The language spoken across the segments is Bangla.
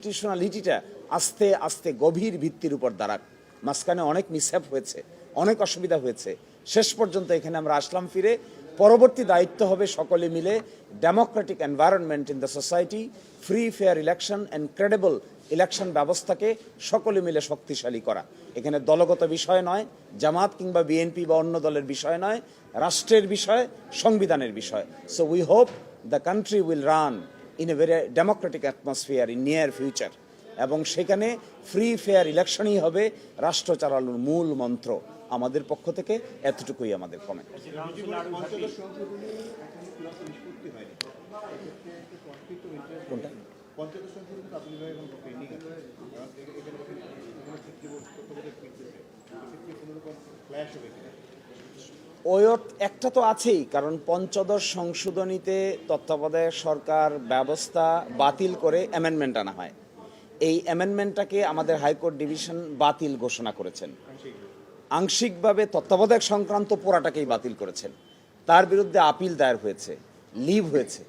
কনস্টিটিউশনালিটিটা আস্তে আস্তে গভীর ভিত্তির উপর দাঁড়াক। মাঝখানে অনেক মিসহ্যাপ হয়েছে, অনেক অসুবিধা হয়েছে। শেষ পর্যন্ত এখানে আমরা আসলাম ফিরে। পরবর্তী দায়িত্ব হবে সকলে মিলে democratic environment in the society free fair election and credible election ব্যবস্থাকে সকলে মিলে শক্তিশালী করা। এখানে দলগত বিষয় নয়, জামাত কিংবা বিএনপি বা অন্য দলের বিষয় নয়, রাষ্ট্রের বিষয়, সংবিধানের বিষয়। So we hope the country will run in a very democratic atmosphere in near future এবং সেখানে ফ্রি ফেয়ার ইলেকশনই হবে, রাষ্ট্র চালানোর মূল মন্ত্র আমাদের পক্ষ থেকে, এতটুকুই আমাদের কমেন্ট কোনটা? ওই একটা তো আছেই, কারণ পঞ্চদশ সংশোধনীতে তত্ত্বাবধায়ক সরকার ব্যবস্থা বাতিল করে অ্যামেন্ডমেন্ট আনা হয়। এই অ্যামেন্ডমেন্টটাকে আমাদের হাইকোর্ট ডিভিশন বাতিল ঘোষণা করেছেন। আংশিকভাবে তত্ত্বাবধায়ক সংক্রান্ত পোড়াটাকেই বাতিল করেছেন। তার বিরুদ্ধে আপিল দায়ের হয়েছে লিভ হয়েছে।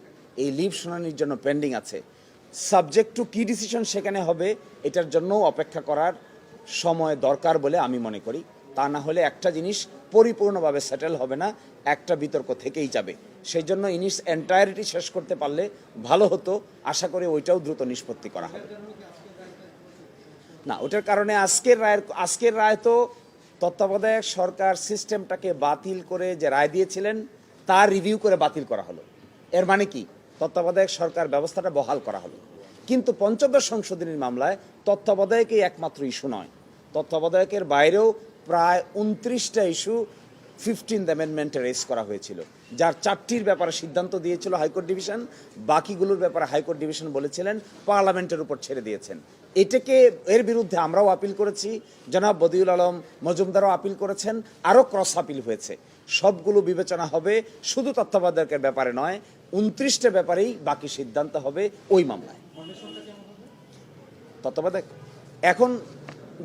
এই লিভ শুনানির জন্য পেন্ডিং আছে। সাবজেক্ট টু কি ডিসিশন সেখানে হবে, এটার জন্যও অপেক্ষা করার সময় দরকার বলে আমি মনে করি। তা না হলে একটা জিনিস পরিপূর্ণভাবে সেটেল হবে না, একটা বিতর্ক থেকেই যাবে। সেই জন্য ইনিস এন্টায়ারিটি শেষ করতে পারলে ভালো হতো। আশা করি ওইটাও দ্রুত নিষ্পত্তি করা হবে। না, ওটার কারণে আজকের রায়ের, আজকের রায় তো তত্ত্বাবধায়ক সরকার সিস্টেমটাকে বাতিল করে যে রায় দিয়েছিলেন, তার রিভিউ করে বাতিল করা হলো। এর মানে কি? তত্ত্বাবধায়ক সরকার ব্যবস্থাটা বহাল করা হলো। কিন্তু পঞ্চদশ সংশোধনীর মামলায় তত্ত্বাবধায়কই একমাত্র ইস্যু নয়। তত্ত্বাবধায়কের বাইরেও প্রায় উনত্রিশটা ইস্যু ফিফটিন্থ অ্যামেন্ডমেন্টে রেস করা হয়েছিল। যার চারটির ব্যাপারে সিদ্ধান্ত দিয়েছিল হাইকোর্ট ডিভিশন, বাকিগুলোর ব্যাপারে হাইকোর্ট ডিভিশন বলেছিলেন, পার্লামেন্টের উপর ছেড়ে দিয়েছেন। এটাকে এর বিরুদ্ধে আমরাও আপিল করেছি, জনাব বদিউল আলম মজুমদারও আপিল করেছেন, আরও ক্রস আপিল হয়েছে। সবগুলো বিবেচনা হবে, শুধু তত্ত্বাবধায়কের ব্যাপারে নয়, উনত্রিশটা ব্যাপারেই বাকি সিদ্ধান্ত হবে ওই মামলায়। তত্ত্বাবধায়ক, এখন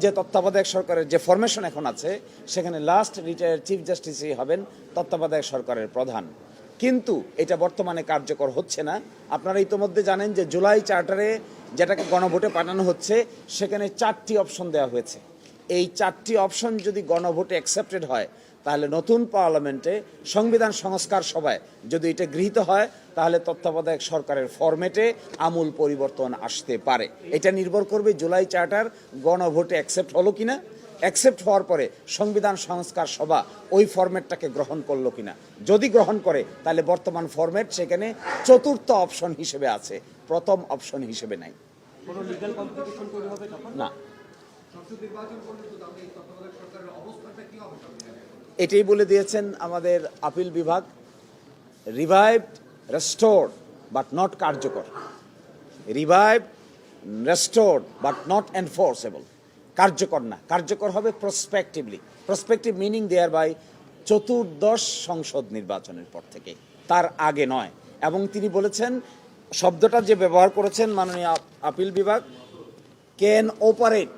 যে তত্ত্বাবধায়ক সরকারের যে ফরমেশন এখন আছে, সেখানে লাস্ট রিটায়ার চিফ জাস্টিসই হবেন তত্ত্বাবধায়ক সরকারের প্রধান। কিন্তু এটা বর্তমানে কার্যকর হচ্ছে না। আপনারা ইতোমধ্যে জানেন যে জুলাই চার্টারে যেটাকে গণভোটে পাঠানো হচ্ছে, সেখানে চারটি অপশন দেওয়া হয়েছে। এই চারটি অপশন যদি গণভোটে অ্যাকসেপ্টেড হয় তাহলে নতুন পার্লামেন্টে সংবিধান সংস্কার সভায় যদি এটা গৃহীত হয় তাহলে তত্ত্বাবধায়ক সরকারের ফরম্যাটে আমূল পরিবর্তন আসতে পারে। এটা নির্ভর করবে জুলাই চার্টার গণভোটে অ্যাকসেপ্ট হলো কিনা অ্যাকসেপ্ট হওয়ার পরে সংবিধান সংস্কার সভা ওই ফরম্যাটটাকে গ্রহণ করল কিনা। যদি গ্রহণ করে তাহলে বর্তমান ফরম্যাট সেখানে চতুর্থ অপশন হিসেবে আছে প্রথম অপশন হিসেবে নাই। না। এটাই বলে দিয়েছেন আমাদের আপিল বিভাগ। রিভাইভড রেস্টোর্ড বাট নট কার্যকর। Revive restore but not enforceable কার্যকর না। কার্যকর হবে prospectively prospective meaning thereby চতুর্দশ সংসদ নির্বাচনের পর থেকে। তার আগে নয়। এবং তিনি বলেছেন, শব্দটা যে ব্যবহার করেছেন মাননীয় আপিল বিভাগ ক্যান অপারেট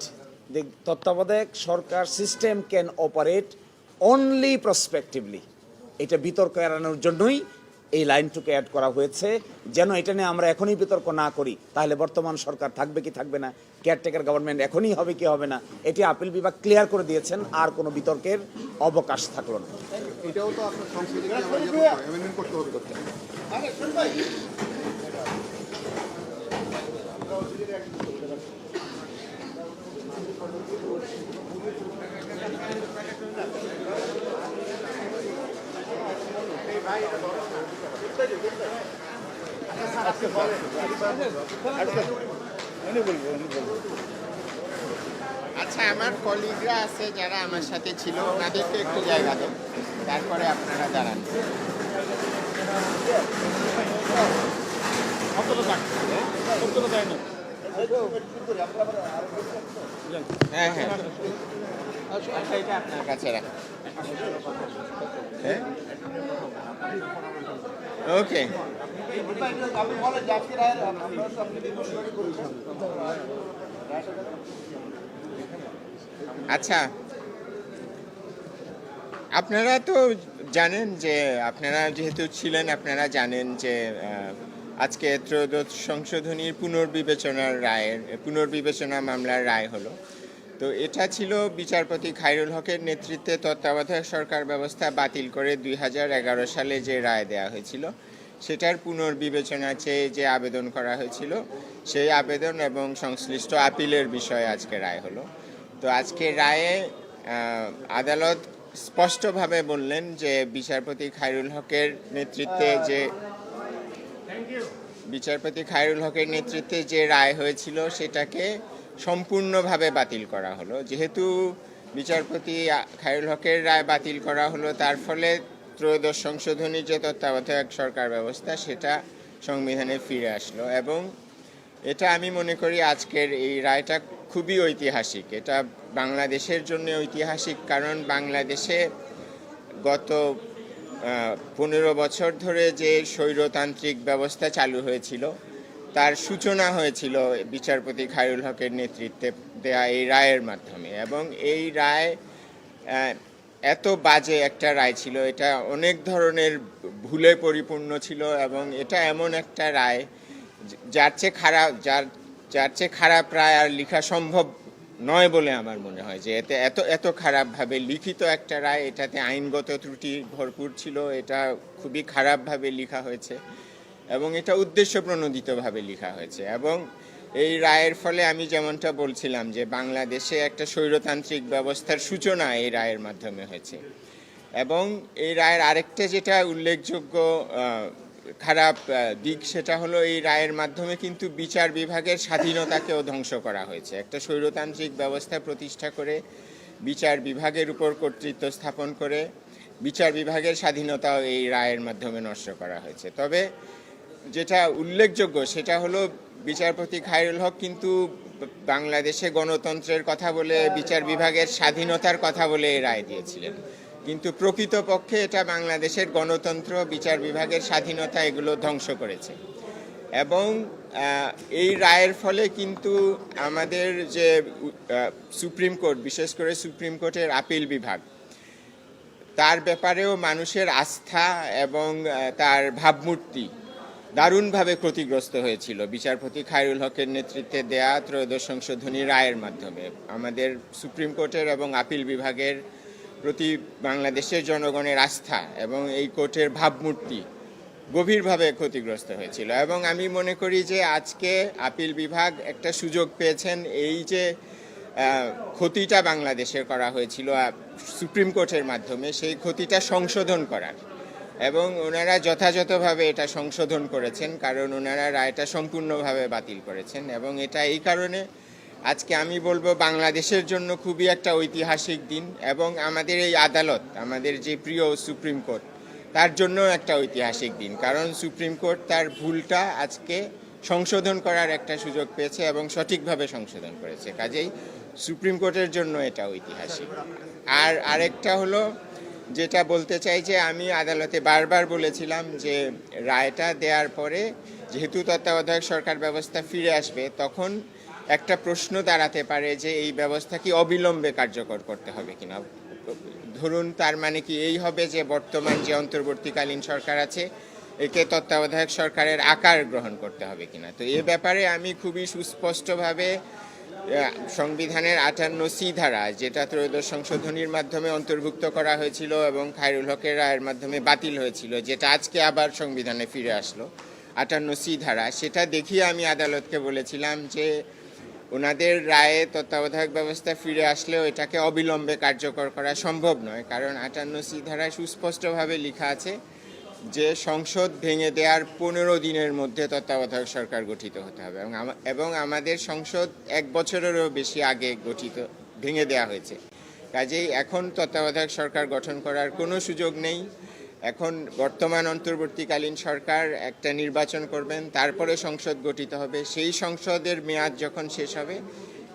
the তত্ত্বাবধায়ক সরকার system can operate only prospectively এটা বিতর্ক এড়ানোর জন্যই এই লাইনটুকু অ্যাড করা হয়েছে। যেন এটা নিয়ে আমরা এখনই বিতর্ক না করি তাহলে বর্তমান সরকার থাকবে কি থাকবে না? কেয়ারটেকার গভর্নমেন্ট এখনই হবে কি হবে না? এটি আপিল বিভাগ ক্লিয়ার করে দিয়েছেন আর কোনো বিতর্কের অবকাশ থাকল না। এটাও তো আপনার সংসদে অ্যামেন্ডমেন্ট করতে হবে করতে আচ্ছা আমার কলিগরা আছে যারা আমার সাথে ছিল, ওনাদেরকে একটু জায়গা দেন তারপরে আপনারা দাঁড়ান। হ্যাঁ হ্যাঁ কাছে ওকে আচ্ছা। আপনারা তো জানেন যে, আপনারা যেহেতু ছিলেন, আপনারা জানেন যে আজকে ত্রয়োদশ সংশোধনীর পুনর্বিবেচনার রায়ের, পুনর্বিবেচনা মামলার রায় হলো। তো এটা ছিল বিচারপতি খাইরুল হকের নেতৃত্বে তত্ত্বাবধায়ক সরকার ব্যবস্থা বাতিল করে দুই হাজার এগারো সালে যে রায় দেওয়া হয়েছিল, সেটার পুনর্বিবেচনা চেয়ে যে আবেদন করা হয়েছিল, সেই আবেদন এবং সংশ্লিষ্ট আপিলের বিষয়ে আজকে রায় হলো। তো আজকে রায়ে আদালত স্পষ্টভাবে বললেন যে বিচারপতি খাইরুল হকের নেতৃত্বে যে বিচারপতি খায়রুল হকের নেতৃত্বে যে রায় হয়েছিল সেটাকে সম্পূর্ণভাবে বাতিল করা হলো। যেহেতু বিচারপতি খায়রুল হকের রায় বাতিল করা হলো, তার ফলে ত্রয়োদশ সংশোধনী যে তত্ত্বাবধায়ক সরকার ব্যবস্থা, সেটা সংবিধানে ফিরে আসলো এবং এটা আমি মনে করি আজকের এই রায়টা খুবই ঐতিহাসিক। এটা বাংলাদেশের জন্য ঐতিহাসিক, কারণ বাংলাদেশে গত পনেরো বছর ধরে যে স্বৈরতান্ত্রিক ব্যবস্থা চালু হয়েছিল, তার সূচনা হয়েছিল বিচারপতি খায়রুল হকের নেতৃত্বে দেয়া এই রায়ের মাধ্যমে। এবং এই রায় এত বাজে একটা রায় ছিল, এটা অনেক ধরনের ভুলে পরিপূর্ণ ছিল এবং এটা এমন একটা রায়, যার চেয়ে খারাপ, যার যার চেয়ে খারাপ রায় আর লেখা সম্ভব নয় বলে আমার মনে হয় যে এতে এত এত খারাপভাবে লিখিত একটা রায়, এটাতে আইনগত ত্রুটি ভরপুর ছিল, এটা খুবই খারাপভাবে লেখা হয়েছে এবং এটা উদ্দেশ্য প্রণোদিতভাবে লেখা হয়েছে এবং এই রায়ের ফলে আমি যেমনটা বলছিলাম যে বাংলাদেশে একটা স্বৈরতান্ত্রিক ব্যবস্থার সূচনা এই রায়ের মাধ্যমে হয়েছে এবং এই রায়ের আরেকটা যেটা উল্লেখযোগ্য খারাপ দিক সেটা হলো এই রায়ের মাধ্যমে কিন্তু বিচার বিভাগের স্বাধীনতাকেও ধ্বংস করা হয়েছে। একটা স্বৈরতান্ত্রিক ব্যবস্থা প্রতিষ্ঠা করে বিচার বিভাগের উপর কর্তৃত্ব স্থাপন করে বিচার বিভাগের স্বাধীনতাও এই রায়ের মাধ্যমে নষ্ট করা হয়েছে। তবে যেটা উল্লেখযোগ্য সেটা হলো বিচারপতি খায়রুল হক কিন্তু বাংলাদেশে গণতন্ত্রের কথা বলে, বিচার বিভাগের স্বাধীনতার কথা বলে এই রায় দিয়েছিলেন। কিন্তু প্রকৃতপক্ষে এটা বাংলাদেশের গণতন্ত্র, বিচার বিভাগের স্বাধীনতা এগুলো ধ্বংস করেছে। এবং এই রায়ের ফলে কিন্তু আমাদের যে সুপ্রিম কোর্ট, বিশেষ করে সুপ্রিম কোর্টের আপিল বিভাগ, তার ব্যাপারেও মানুষের আস্থা এবং তার ভাবমূর্তি দারুণভাবে ক্ষতিগ্রস্ত হয়েছিল। বিচারপতি খায়রুল হকের নেতৃত্বে দেয়া ত্রয়োদশ সংশোধনী রায়ের মাধ্যমে। আমাদের সুপ্রিম কোর্টের এবং আপিল বিভাগের প্রতি বাংলাদেশের জনগণের আস্থা এবং এই কোর্টের ভাবমূর্তি গভীরভাবে ক্ষতিগ্রস্ত হয়েছিল। এবং আমি মনে করি যে আজকে আপিল বিভাগ একটা সুযোগ পেয়েছেন, এই যে ক্ষতিটা বাংলাদেশের করা হয়েছিল সুপ্রিম কোর্টের মাধ্যমে, সেই ক্ষতিটা সংশোধন করার। এবং ওনারা যথাযথভাবে এটা সংশোধন করেছেন, কারণ ওনারা রায়টা সম্পূর্ণভাবে বাতিল করেছেন। এবং এটা এই কারণে আজকে আমি বলব বাংলাদেশের জন্য খুবই একটা ঐতিহাসিক দিন এবং আমাদের এই আদালত, আমাদের যে প্রিয় সুপ্রিম কোর্ট, তার জন্য একটা ঐতিহাসিক দিন। কারণ সুপ্রিম কোর্ট তার ভুলটা আজকে সংশোধন করার একটা সুযোগ পেয়েছে এবং সঠিকভাবে সংশোধন করেছে। কাজেই সুপ্রিম কোর্টের জন্য এটা ঐতিহাসিক। আর আরেকটা হলো, যেটা বলতে চাই যে আমি আদালতে বারবার বলেছিলাম যে রায়টা দেওয়ার পরে যেহেতু তত্ত্বাবধায়ক সরকার ব্যবস্থা ফিরে আসবে, তখন একটা প্রশ্ন দাঁড়াতে পারে যে এই ব্যবস্থা কি অবিলম্বে কার্যকর করতে হবে কিনা? ধরুন, তার মানে কি এই হবে যে বর্তমান যে অন্তর্বর্তীকালীন সরকার আছে, একে তত্ত্বাবধায়ক সরকারের আকার গ্রহণ করতে হবে কিনা? তো এ ব্যাপারে আমি খুবই সুস্পষ্টভাবে সংবিধানের আটান্ন সি ধারা, যেটা ত্রয়োদশ সংশোধনীর মাধ্যমে অন্তর্ভুক্ত করা হয়েছিল এবং খায়রুল হকের রায়ের মাধ্যমে বাতিল হয়েছিল, যেটা আজকে আবার সংবিধানে ফিরে আসলো, আটান্ন সি ধারা। সেটা দেখিয়ে আমি আদালতকে বলেছিলাম যে ওনাদের রায়ে তত্ত্বাবধায়ক ব্যবস্থা ফিরে আসলেও এটাকে অবিলম্বে কার্যকর করা সম্ভব নয়, কারণ আটান্ন সি ধারায় সুস্পষ্টভাবে লেখা আছে যে সংসদ ভেঙে দেওয়ার পনেরো দিনের মধ্যে তত্ত্বাবধায়ক সরকার গঠিত হতে হবে এবং এবং আমাদের সংসদ এক বছরেরও বেশি আগে গঠিত, ভেঙে দেওয়া হয়েছে। কাজেই এখন তত্ত্বাবধায়ক সরকার গঠন করার কোনো সুযোগ নেই। এখন বর্তমান অন্তর্বর্তীকালীন সরকার একটা নির্বাচন করবেন, তারপরে সংসদ গঠিত হবে। সেই সংসদের মেয়াদ যখন শেষ হবে,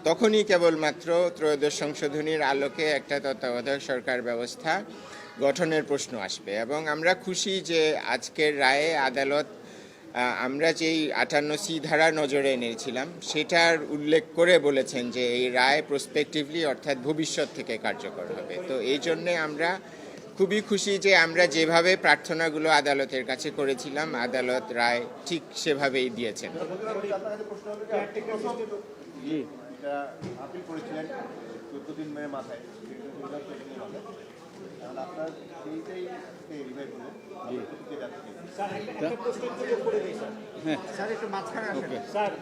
তখনই কেবলমাত্র ত্রয়োদশ সংশোধনীর আলোকে একটা তত্ত্বাবধায়ক সরকার ব্যবস্থা গঠনের প্রশ্ন আসবে। এবং আমরা খুশি যে আজকের রায়ে আদালত আমরা যেই আটান্ন সি ধারা নজরে এনেছিলাম, সেটার উল্লেখ করে বলেছেন যে এই রায় প্রসপেক্টিভলি অর্থাৎ ভবিষ্যৎ থেকে কার্যকর হবে। তো এই জন্যে আমরা খুবই খুশি যে আমরা যেভাবে প্রার্থনাগুলো আদালতের কাছে করেছিলাম আদালত রায় ঠিক সেভাবেই দিয়েছেন। আপিল করেছিলেন চোদ্দ দিন মেয়ের মাথায়। তাহলে আপনার সেইটাই রিভাইভ হলো। জি। যাচ্ছে স্যার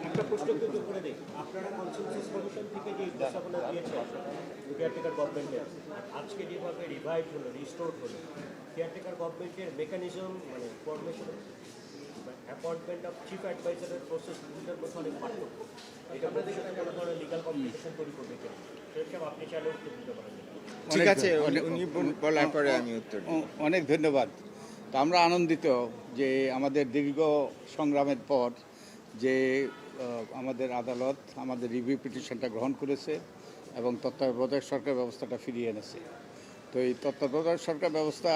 একটা প্রশ্ন কিন্তু করে দিই আপনারা কনসেনসাস কমিশন থেকে যে কেয়ারটেকার গভর্নমেন্টের আজকে যেভাবে রিভাইভ হলো রিস্টোর হলো কেয়ারটেকার গভর্নমেন্টের মেকানিজম মানে ফরমেশন অ্যাপয়েন্টমেন্ট অফ চিফ অ্যাডভাইজারের প্রসেস দুটার মধ্যে অনেক পার্থক্য। এটা ভবিষ্যতে কোনো ধরনের লিগাল কমপ্লিকেশন তৈরি করবে কিনা সেরকম আপনি চাইলে উত্তর দিতে পারেন ঠিক আছে উনি- বলার পরে আমি উত্তর। অনেক ধন্যবাদ। তো আমরা আনন্দিত যে আমাদের দীর্ঘ সংগ্রামের পর যে আমাদের আদালত আমাদের রিভিউ পিটিশনটা গ্রহণ করেছে এবং তত্ত্বাবধায়ক সরকার ব্যবস্থাটা ফিরিয়ে এনেছে। তো এই তত্ত্বাবধায়ক সরকার ব্যবস্থা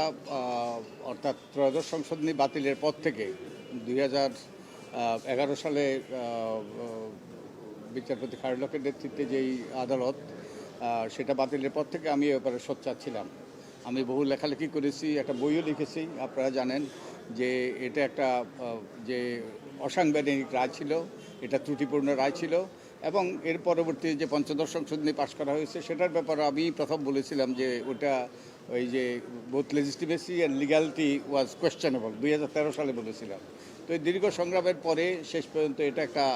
অর্থাৎ ত্রয়োদশ সংশোধনী বাতিলের পর থেকে দুই এগারো সালে বিচারপতি খারুলকের নেতৃত্বে যেই আদালত সেটা বাতিলের পর থেকে আমি ব্যাপারে সোচ্চার ছিলাম। আমি বহু লেখালেখি করেছি, একটা বইও লিখেছি, আপনারা জানেন যে এটা একটা যে অসাংবিধানিক রায় ছিল, এটা ত্রুটিপূর্ণ রায় ছিল এবং এর পরবর্তী যে পঞ্চদশ সংশোধনী পাশ করা হয়েছে, সেটার ব্যাপারে আমি প্রথম বলেছিলাম যে ওটা ওই যে both legitimacy and legality was questionable দুই সালে বলেছিলাম। তো এই দীর্ঘ সংগ্রামের পরে শেষ পর্যন্ত এটা একটা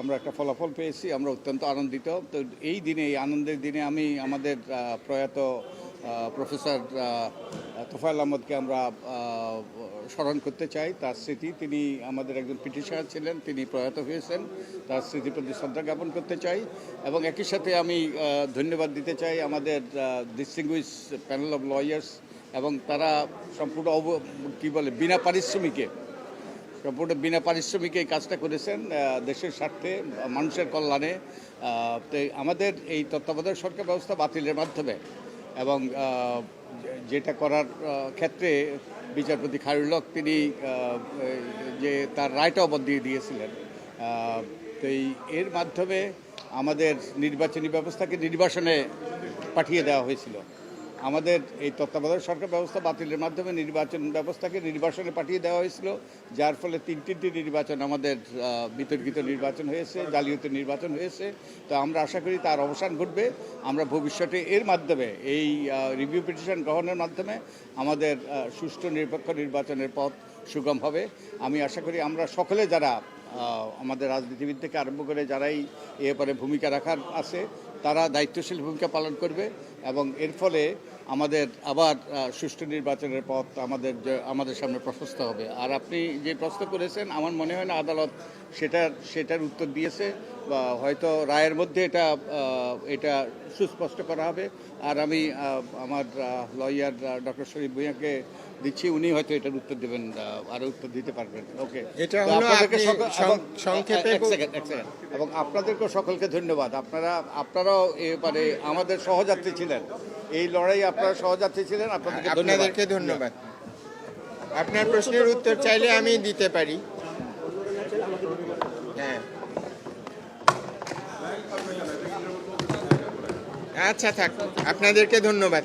আমরা একটা ফলাফল পেয়েছি, আমরা অত্যন্ত আনন্দিত। তো এই দিনে, এই আনন্দের দিনে আমি আমাদের প্রয়াত প্রফেসর তোফায়েল আহমদকে আমরা স্মরণ করতে চাই। তার স্মৃতি, তিনি আমাদের একজন পিটিশনার ছিলেন, তিনি প্রয়াত হয়েছেন। তার স্মৃতির প্রতি শ্রদ্ধা জ্ঞাপন করতে চাই এবং একই সাথে আমি ধন্যবাদ দিতে চাই আমাদের ডিস্টিংগুইশ প্যানেল অফ লয়ার্স এবং তারা সম্পূর্ণ কী বলে, বিনা পারিশ্রমিকে সম্পূর্ণ বিনা পারিশ্রমিকে এই কাজটা করেছেন দেশের স্বার্থে, মানুষের কল্যাণে আমাদের এই তত্ত্বাবধায়ক সরকার ব্যবস্থা বাতিলের মাধ্যমে এবং যেটা করার ক্ষেত্রে বিচারপতি খায়রুলক তিনি যে তার রায়টা অবধ দিয়ে দিয়েছিলেন। তো এর মাধ্যমে আমাদের নির্বাচনী ব্যবস্থাকে নির্বাসনে পাঠিয়ে দেওয়া হয়েছিল। আমাদের এই তত্ত্বাবধায়ক সরকার ব্যবস্থা বাতিলের মাধ্যমে নির্বাচন ব্যবস্থাকে নির্বাচনে পাঠিয়ে দেওয়া হয়েছিল, যার ফলে তিন তিনটি নির্বাচন আমাদের বিতর্কিত নির্বাচন হয়েছে জালিয়াতি নির্বাচন হয়েছে। তো আমরা আশা করি তার অবসান ঘটবে। আমরা ভবিষ্যতে এর মাধ্যমে এই রিভিউ পিটিশন গ্রহণের মাধ্যমে আমাদের সুষ্ঠু নিরপেক্ষ নির্বাচনের পথ সুগম হবে। আমি আশা করি আমরা সকলে যারা আমাদের রাজনীতিবিদ থেকে আরম্ভ করে যারাই এ ব্যাপারে ভূমিকা রাখার আছে, তারা দায়িত্বশীল ভূমিকা পালন করবে এবং এর ফলে আমাদের আবার সুষ্ঠু নির্বাচনের পথ আমাদের যে- আমাদের সামনে প্রশস্ত হবে। আর আপনি যে প্রশ্ন করেছেন আমার মনে হয় না আদালত সেটার সেটার উত্তর দিয়েছে বা হয়তো রায়ের মধ্যে এটা এটা সুস্পষ্ট করা হবে। আর আমি আমার লয়ার ডক্টর শরীফ ভূঁইয়াকে দিচ্ছি উনি হয়তো এটার উত্তর দেবেন আরও উত্তর দিতে পারবেন। ওকে। এটা সংক্ষেপে। এবং আপনাদেরকেও সকলকে ধন্যবাদ। আপনারা আপনারাও এবারে আমাদের সহযাত্রী ছিলেন। এই লড়াই আপনারা সহযাত্রী ছিলেন, আপনাদেরকে ধন্যবাদ। আপনাদেরকে ধন্যবাদ। আপনার প্রশ্নের উত্তর চাইলে আমি দিতে পারি। হ্যাঁ। আচ্ছা থাক। আপনাদেরকে ধন্যবাদ।